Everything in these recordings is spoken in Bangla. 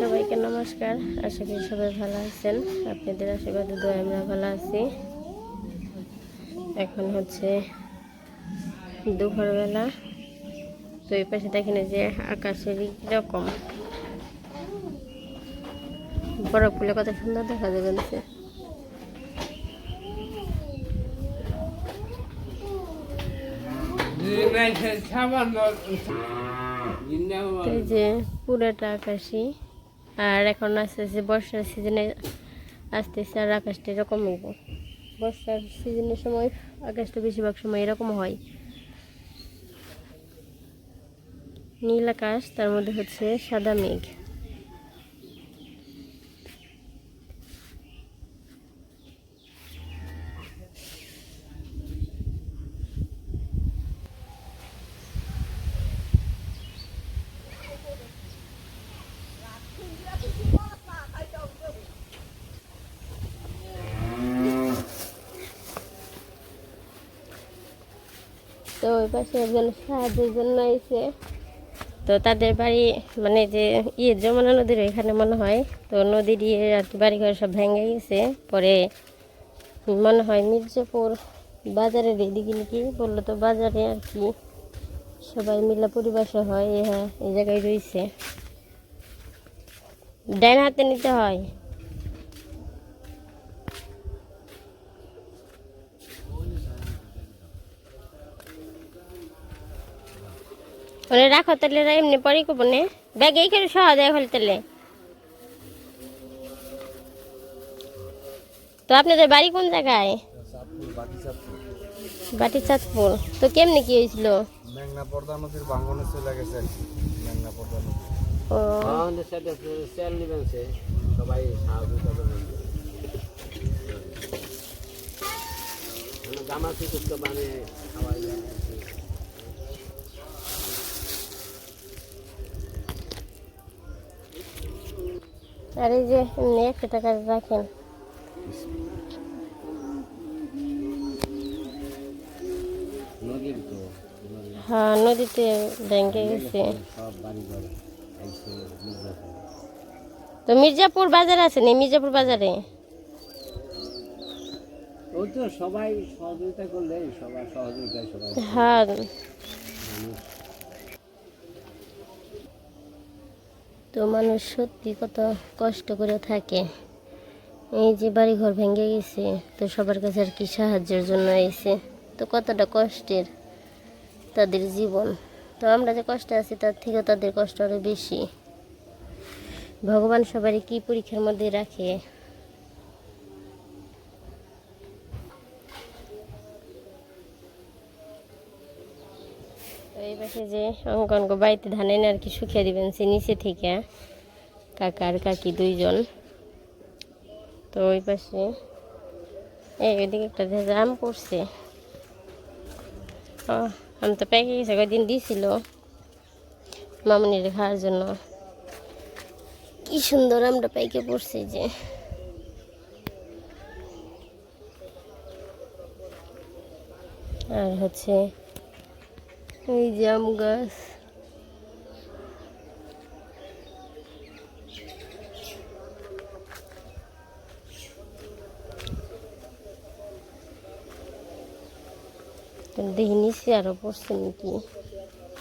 সবাইকে নমস্কার। আশা করি সবাই ভালো আছেন। আপনাদের আশীর্বাদে দোয়া আমরা ভালো আছি। এখন হচ্ছে দুপুরবেলা। তো এই পাশে দেখেন যে আকাশের রকম। বরফ ফুলে কত সুন্দর দেখা যাবে এই যে পুরোটা আকাশই। আর এখন আস্তে আস্তে বর্ষার সিজনে আসতেছে আর আকাশটা এরকম হইব। বর্ষার সিজনের সময় আকাশটা বেশিরভাগ সময় এরকম হয়। নীল আকাশ, তার মধ্যে হচ্ছে সাদা মেঘ। তো ওই পাশে একজন সাহায্যের জন্য এসে তো তাদের বাড়ি মানে যে ইয়ে যমুনা নদীর এখানে মনে হয়। তো নদীর ইয়ে আর কি বাড়ি ঘর সব ভেঙে গেছে। পরে মনে হয় মির্জাপুর বাজারের এদিকে নাকি বলল তো বাজারে আর কি সবাই মিলে পরিবাসা হয়। হ্যাঁ এই জায়গায় রয়েছে। ডাইন হাতে নিতে হয়। ওরে রাখো তাহলে রা এমনি পরে করব নে। ব্যাগ এইখানে সহ দেয় হলে তাহলে। তো আপনাদের বাড়ি কোন জায়গায়? বাটি চাঁদপুর তো কেমনি কি হয়েছিল? মেঘনা পর্দা নদীর ভাঙনে চলে গেছে মেঘনা পর্দা নদী। ও। সেল নেবেন সবাই সাহায্য করবেন। জামা সুযোগ তো মানে খাওয়াই আর এই যে এমনি একটা টাকা রাখেন। হ্যাঁ নদীতে ব্যাংকে গেছে। তো মির্জাপুর বাজার আছে নি? মির্জাপুর বাজারে? ওই তো সবাই সহযোগিতা করলে সবাই সহযোগিতায় সবাই। হ্যাঁ। তো মানুষ সত্যি কত কষ্ট করে থাকে। এই যে বাড়িঘর ভেঙে গেছে, তো সবার কাছে আর কি সাহায্যের জন্য এসে। তো কতটা কষ্টের তাদের জীবন। তো আমরা যে কষ্টে আছি, তার থেকে তাদের কষ্ট আরও বেশি। ভগবান সবারই কি পরীক্ষার মধ্যে রাখে। এই পাশে যে অঙ্কন বাড়িতে ধান এনে আর কি শুকিয়ে দিবেন, সে নিচে থেকে কাকা আর কাকি দুইজন। তো ওই পাশে, এই ওইদিকে একটা ভেজা আম পড়ছে। ও আম তো পেকে গেছে কয়েকদিন দিছিল মামনির খাওয়ার জন্য। কি সুন্দর আমটা পাইকে পড়ছে যে। আর হচ্ছে এই যে আম গাছ। দেখি নিচে আরও পড়ছে নাকি?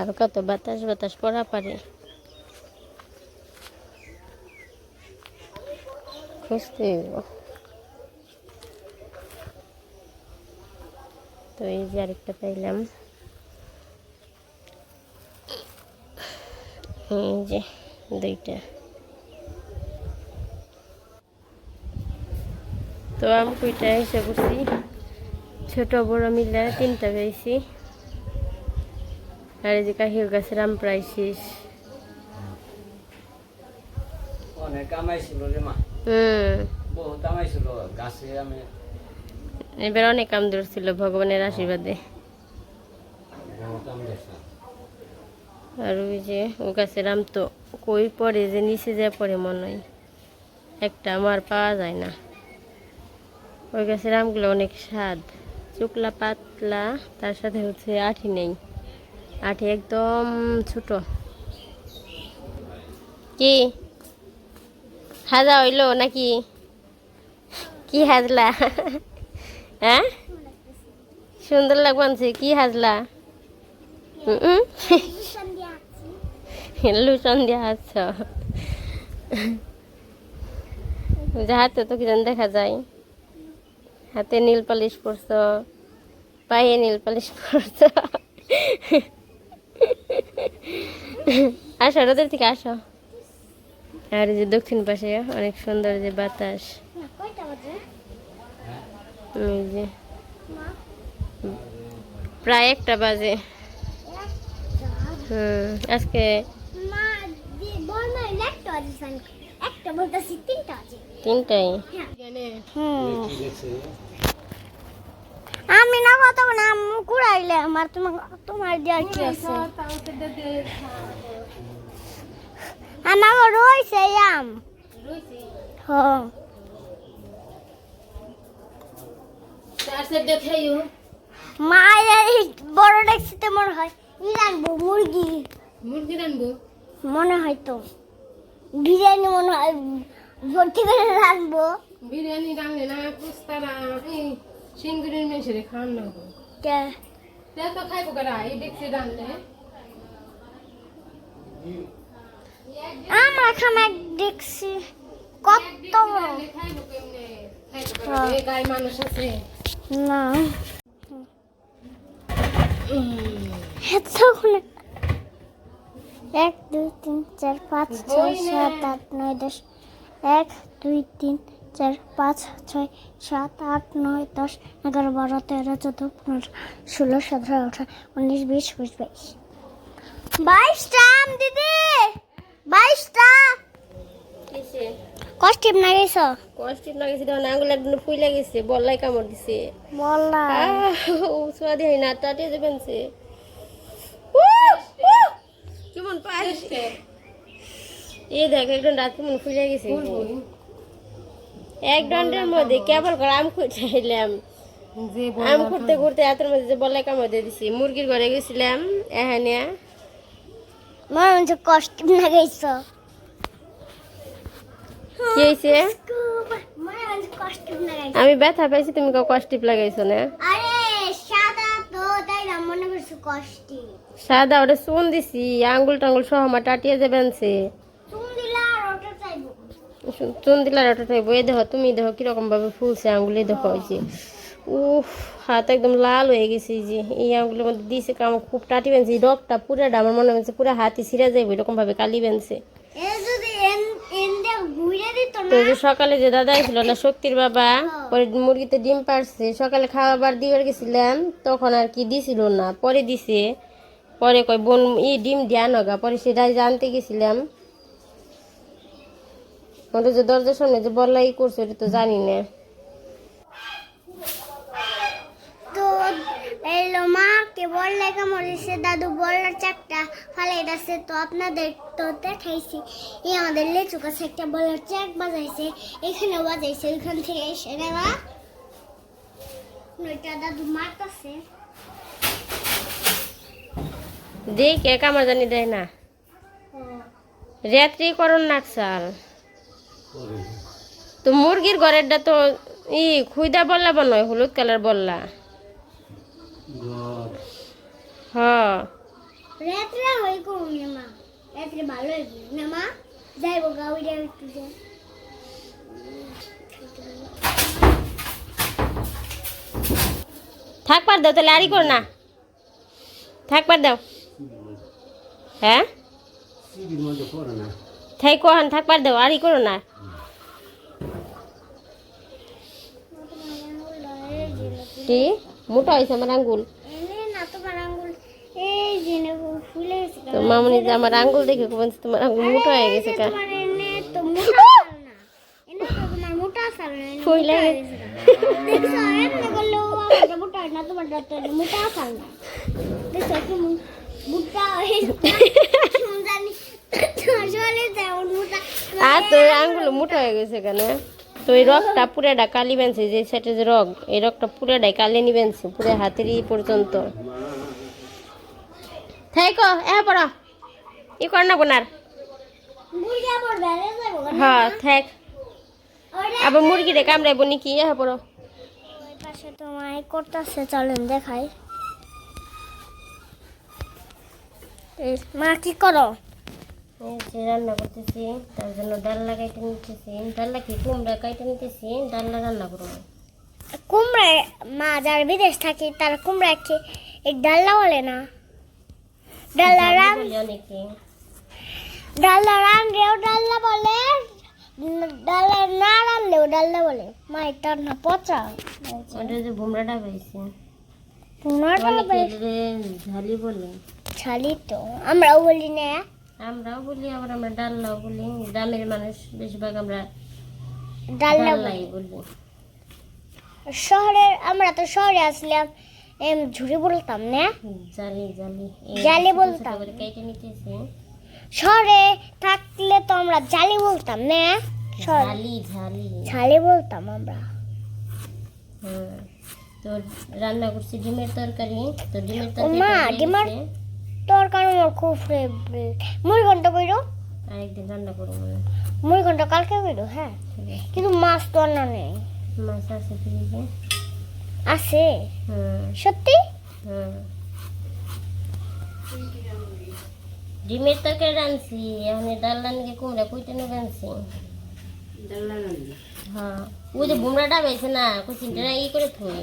আরও কত বাতাস বাতাস পড়া পারে। খুঁজতে। তো এই যে আরেকটা পাইলাম। এই যে দুইটা। তো আমি কইটা এসে করছি ছোট বড় মিলে তিনটা পেয়েছি আর এই যে কাহির গাছের আম প্রায় শেষ। এবার অনেক আম ধরছিল ভগবানের আশীর্বাদে। আর ওই যে ও গাছের আম তো কই পড়ে যে নিচে যা পড়ে মনে হয়। একটা আমার পাওয়া যায় না। ওই গাছের আমগুলো অনেক স্বাদ। চুকলা পাতলা, তার সাথে হচ্ছে আঠি নেই। আঠি একদম ছোট। কি? হাজা হইল নাকি? কি হাজলা? হ্যাঁ? সুন্দর লাগবানছে কি হাজলা? হুম লুচন দিয়া আচ্ছা হাতে তো কিরম দেখা যায়। হাতে নীল পালিশ পরছ, পায়ে নীল পালিশ পরছ। আসো, রোদের থেকে আসো। আর যে দক্ষিণ পাশে, অনেক সুন্দর যে বাতাস। যে প্রায় একটা বাজে। হুম, আজকে একটা বলতেছি তিনটা আছে। তিনটাই? আমি না কথা না আম্মু কুড়াইলে আমার তোমার তোমার দেওয়ার কি আছে? আমার রয়েছে আম। হ্যাঁ। মায়ের বড় হয় ই রাখব মুরগি। মুরগি রানবো? মনে হয় তো। বিরিয়ানি মনে হয় ভর্তি করে রাখব বিরিয়ানি রান্নে না পুস্তারা এই সিঙ্গুরের মেশে খান না কে- তে তো খাইবো কারা? এই দেখছি রান্নে আমরা খামার দেখছি কত গায়ে মানুষ আছে। না। এতক্ষণে এক দুই তিন চার পাঁচ ছয় সাত আট নয় দশ। এক দুই তিন চার পাঁচ ছয় সাত আট নয় দশ এগারো বারো তেরো চোদ্দ পনেরো ষোলো সতেরো আঠারো উনিশ বিশ বিশ বাইশ। বাইশটা আম দিদি! বাইশটা! কষ্টিপ না গেছ কষ্ট লাগেছে তখন আঙুল একদম ফুই লাগেছে বল্লাই কামড় দিছে। বললা ও না টাটিয়ে যাবেন সে কেমন পাচ্ছে এই দেখ একদম রাত কেমন ফুলে গেছে। এক দণ্ডের মধ্যে কেবল করে আম খুঁজছিলাম আম ঘুরতে ঘুরতে হাতের মধ্যে যে বল্লাই কামড় দিয়ে দিছি মুরগির ঘরে গেছিলাম এখানে। মনে হচ্ছে কষ্টিপ না কি হয়েছে মনে হচ্ছে কষ্টিপ না আমি ব্যথা পাইছি তুমি কেউ কষ্টিপ লাগাইছো না আরে সাদা তো তাই না মনে করছ কষ্টি সাদা ওটা চুন দিছি আঙ্গুল টাঙ্গুল সহ আমার টাটিয়ে যাবেন সে তুমি দিলা আর ওটা চাইব চুন দিলার বয়ে দেখো তুমি দেখো কীরকম ভাবে ফুলছে আঙ্গুলে দেখো ওই যে। উফ হাত একদম লাল হয়ে গেছে যে। এই আঙ্গুলের মধ্যে দিয়েছে কাম খুব টাটি এই রকটা পুরাটা আমার মনে হচ্ছে পুরো হাতে ছিঁড়ে যাইব এরকম ভাবে কালি বেনছে এ যদি এন এন দিয়ে ঘুরে দিত তো যে সকালে যে দাদা ছিল না শক্তির বাবা পরে মুরগিতে ডিম পারছে সকালে খাবার দিবার গেছিলাম তখন আর কি দিছিল না পরে দিছে। পরে কই বোন ই ডিম দেয়া নগা পরে সেটাই জানতে গেছিলাম। ওটা যে দরজার সামনে যে বল্লাই করছে ওটা তো জানি না তো এলো মা কে বললে মরেছে দাদু বললার চারটা ফালাই দিচ্ছে তো আপনাদের তো দেখাইছি এই আমাদের লেচু কাছে একটা বলার চাক বাজাইছে এখানে বাজাইছে ওইখান থেকে এসে মা নইটা দাদু মারতাছে। দেখে কামা জানি দেয় না। রাত্রি করন নাকসাল তো মুরগির ঘরেরটা তো ই খুইদা বললা বানয় হলুদ কালার বললা হ রাত্রে হই করুন না মা রাত্রে ভালো হইব না মা? যাইব গাউইটা একটু যাই। থাকবার দাও তাহলে আরই কর না। থাকবার দাও। হ্যাঁ? থাই কহান থাকবার দাও আরই করো না। কি? মোটা হয়েছে আমার আঙ্গুল এনে না তোমার আঙ্গুল এই জেনে ফুলে গেছে তো মামনি যে আমার আঙ্গুল দেখে বলছে তোমার আঙ্গুল মোটা হয়ে গেছে কা। ফুলে আর তো এই আঙ্গুল মোটা হয়ে গেছে কেন তো এই রগটা পুরাটা কালি বেনছে যে সেটা যে রগ এই রগটা পুরাটাই কালি নিবেনছে পুরো হাতের ই পর্যন্ত। থাইকো এ পড়া। ই কর না বোনার। মুরগি হ্যাঁ থাক। আবার মুরগিরে কামড়াইব নাকি হ্যাঁ পড়ো। ওই পাশে তোমায় করতেছে চলেন দেখাই মা কি করো? রান্না করতেছি তার জন্য ডাল্লা কাইটে নিতেছি ডাল্লা কি কুমড়া কাইটে নিতেছি ডাল্লা রান্না করব। কুমড়া মা যার বিদেশ থাকে তার কুমড়া ডাল্লা বলে না? ডাল্লা রান বলে ডাল্লা বলে না রানলেও ডাল্লা বলে মা এটা না পচা ওটা যে পাইছে ঝালি বলে? ছালি তো। আমরাও বলি না। আমরাও বলি আবার আমরা ডাল্লাও বলি। গ্রামের মানুষ বেশিরভাগ আমরা ডাল্লা বলি। ডাল্লাই বলি। শহরে আমরা তো শহরে আসলাম। এম ঝুড়ি বলতাম না? জালি জালি। জালি বলতাম। কেটে নিতেছি। শহরে থাকলে তো আমরা জালি বলতাম না? জালি ঝালি ঝালি বলতাম আমরা। তো রান্না করছি ডিমের তরকারি। তো ডিমের তরকারি মা, ডিমের- তরকারি আমার খুব ফেভারিট মুড়ি ঘণ্টা কইরো? আরেকদিন রান্না করব মুড়ি ঘণ্টা কালকে কইরো? হ্যাঁ। কিন্তু মাছ তো আর না নেই। মাছ আছে ফ্রিজে। আছে। হুম। সত্যি? হুম। ডিমের তরকারি রাঁধছি এখন ডাল রান্নাকে কুমড়া কুইটে নেবে রাঁধছি। হ্যাঁ। ওই যে বুমড়াটা বেছে না কুচিনটা ই করে থই।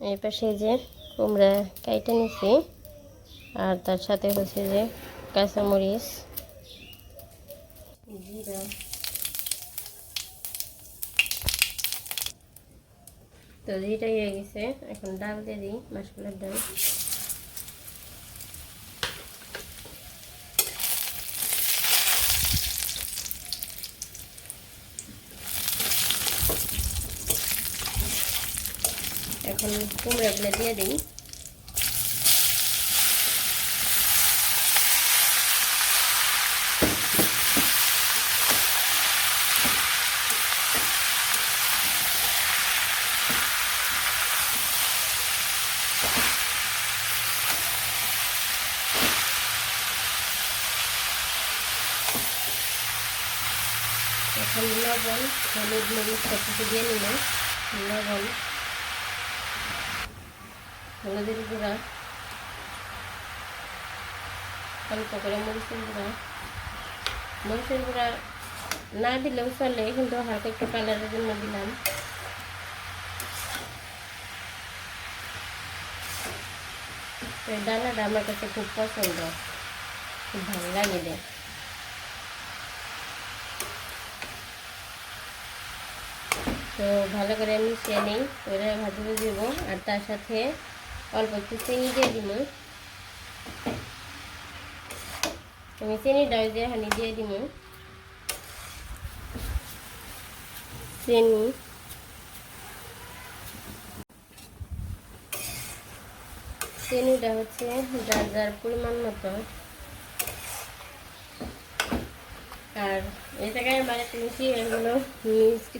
এই পাশে যে কুমড়া কাইটে নিছি আর তার সাথে হচ্ছে যে কাঁচামরিচ। জিরা। তো দিটাই হয়ে গেছে। এখন ডাল দিয়ে দিই মাসকলার ডাল। এখন কুমড়াগুলো দিয়ে দিই এখন লবণ হলুদ মরিচ সব কিছু দিয়ে নিব লবণ হলুদের গুঁড়া অল্প করে মরিচের গুঁড়া। মরিচের গুঁড়া না দিলেও চলে, কিন্তু হালকা একটু কালারের জন্য দিলাম। ডানাটা আমার কাছে খুব পছন্দ। খুব ভালো লাগে দেয় তো ভালো করে মিশিয়ে নিই করে ভাজি দিব, আর তার সাথে অল্প একটু চিনি দিয়ে দিব। আমি চিনিটাও যে হানি দিয়ে দিব। চিনি চিনিটা হচ্ছে যার যার পরিমাণ মতো। আর এই জায়গায় আমার একটা মিষ্টি এগুলো মিষ্টি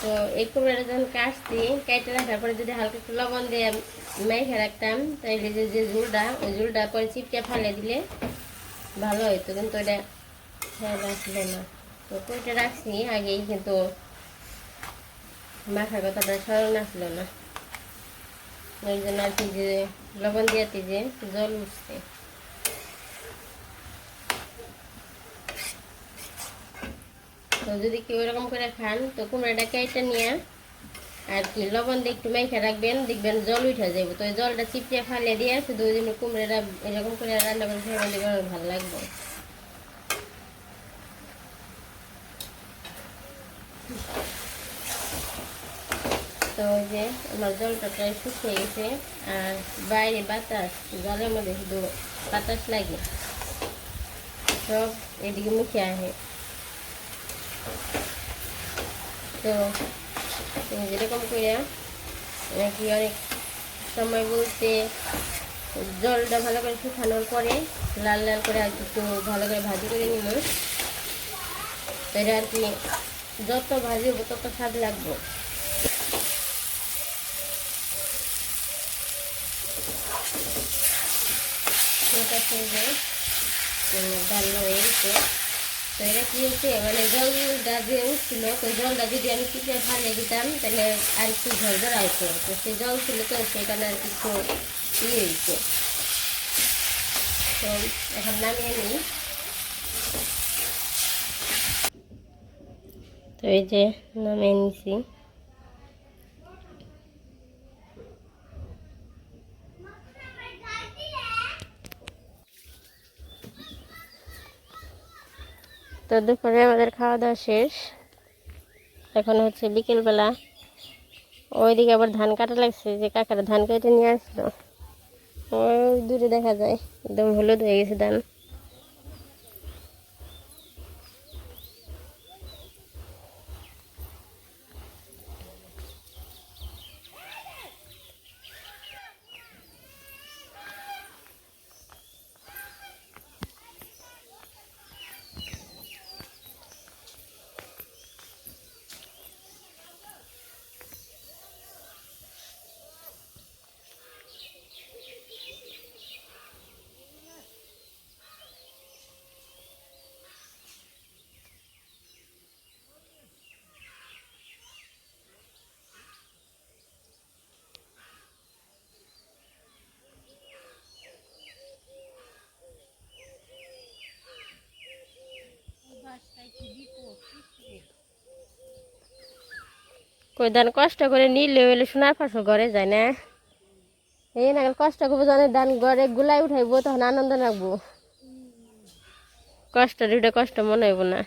তো এই কুমড়াটা যখন কাটছি, কেটে রাখার পরে যদি হালকা একটু লবণ দিয়ে মেখে রাখতাম, তাইলে যে যে ঝুলটা, ওই ঝুলটা পরে চিপকে ফেলে দিলে ভালো হতো কিন্তু ওটা খেয়াল রাখলে না। তো কইটা রাখছি, আগেই কিন্তু মাখার কথাটা স্মরণ আসলো না। ওই জন্য আর কি যে, লবণ দিয়াতে যে জল উঠছে তো যদি কেউ এরকম করে খান, তো কুমড়াটা কেটে নিয়ে আর কি, লবণ দিয়ে একটু মেখে রাখবেন, দেখবেন জল উঠে যাবে তো জলটা চিপড়ে ফালে দিয়ে শুধু ওই জন্য কুমড়াটা এরকম করে রান্না করে দেখবেন অনেক ভালো লাগবে। তো ওই যে আমার জলটা প্রায় শুকিয়ে গেছে, আর বাইরে বাতাস, জলের মধ্যে শুধু বাতাস লাগে। সব এদিকে মুখে আসে তো যেরকম করে নাকি অনেক সময় বলতে জলটা ভালো করে শুকানোর পরে লাল লাল করে আর একটু ভালো করে ভাজি করে তো এটা আর কি যত ভাজি হব তত স্বাদ লাগবো। ডাল হয়ে গেছে। তো এটা কি হচ্ছে? মানে জলটা যে উঠছিল, তো জলটা যদি আমি চিপে ফালিয়ে দিতাম, তাহলে আর একটু ঝরঝর আসতো তো সে জল ছিল তো, সেখানে আর কিছু ইয়ে হয়েছে তো এখন নামিয়ে নিই। তো এই যে নামিয়ে নিছি। তো দুপুরে আমাদের খাওয়া দাওয়া শেষ। এখন হচ্ছে বিকেলবেলা। ওইদিকে আবার ধান কাটা লাগছে, যে কাকারা ধান কেটে নিয়ে আসলো। ওই দূরে দেখা যায়, একদম হলুদ হয়ে গেছে ধান। কই ধান কষ্ট করে নিলে হইলে সোনার ফসল ঘরে যায় না। এই না কষ্ট করব জানে ধান ঘরে গুলাই উঠাইবো, তখন আনন্দ লাগবো। কষ্ট দুটা কষ্ট মনে হইব না।